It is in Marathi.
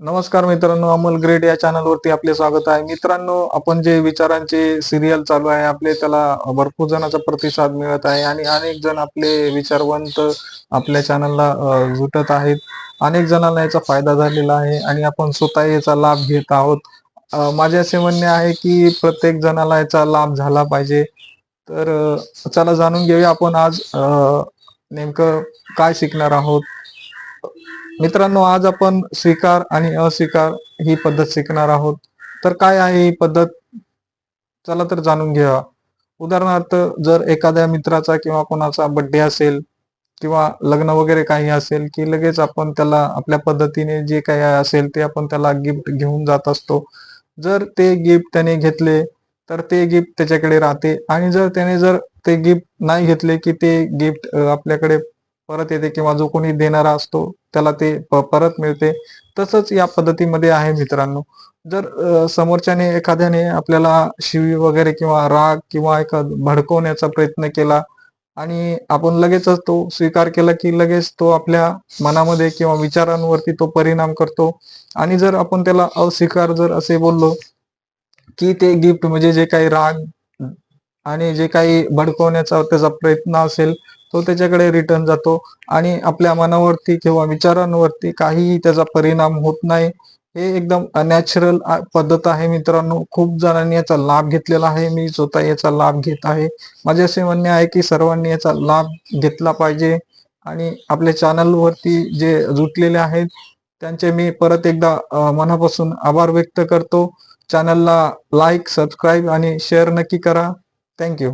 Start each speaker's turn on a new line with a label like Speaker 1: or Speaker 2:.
Speaker 1: नमस्कार मित्रांनो अमोल ग्रेड या चॅनलवरती आपले स्वागत आहे. मित्रांनो आपण जे विचारांचे सिरियल चालू आहे आपले त्याला भरपूर जणांचा प्रतिसाद मिळत आहे आणि अनेक जण आपले विचारवंत आपल्या चॅनलला जुटत आहेत. अनेक जणांना याचा फायदा झालेला आहे आणि आपण स्वतः याचा लाभ घेत आहोत. माझे असे म्हणणे आहे की प्रत्येक जणाला याचा लाभ झाला पाहिजे. तर चला जाणून घेऊया आपण आज नेमकं काय शिकणार आहोत. मित्रांनो आज आपण स्वीकार आणि अस्वीकार ही पद्धत शिकणार आहोत. तर काय आहे ही पद्धत? चला तर जाणून घ्या उदाहरणार्थ जर एखाद्या मित्राचा किंवा कोणाचा बर्थडे असेल किंवा लग्न वगैरे काही असेल की लगेच आपण त्याला आपल्या पद्धतीने जे काही असेल ते आपण त्याला गिफ्ट घेऊन जात असतो. जर ते गिफ्ट त्याने घेतले तर ते गिफ्ट त्याच्याकडे राहते. आणि जर त्याने जर ते गिफ्ट नाही घेतले की ते गिफ्ट आपल्याकडे परत येते किंवा जो कोणी देणारा असतो त्याला ते परत मिळते. तसंच या पद्धतीमध्ये आहे मित्रांनो. जर समोरच्याने एखाद्याने आपल्याला शिवी वगैरे किंवा राग किंवा एखाद भडकवण्याचा प्रयत्न केला आणि आपण लगेचच तो स्वीकार केला की लगेच तो आपल्या मनामध्ये किंवा विचारांवरती तो परिणाम करतो. आणि जर आपण त्याला अस्वीकार जर असे बोललो की ते गिफ्ट म्हणजे जे काही राग आणि जे काही भडकवण्याचा त्याचा प्रयत्न असेल तो त्याच्याकडे रिटर्न जातो आणि आपल्या मनावरती किंवा विचारांवरती काहीही त्याचा परिणाम होत नाही. हे एकदम नॅचरल पद्धत आहे मित्रांनो. खूप जणांनी याचा लाभ घेतलेला आहे. मी स्वतः याचा लाभ घेत आहे. माझे असे म्हणणे आहे की सर्वांनी याचा लाभ घेतला पाहिजे आणि आपल्या चॅनलवरती जे जुटलेले आहेत त्यांचे मी परत एकदा मनापासून आभार व्यक्त करतो. चॅनलला लाईक सबस्क्राईब आणि शेअर नक्की करा. थँक्यू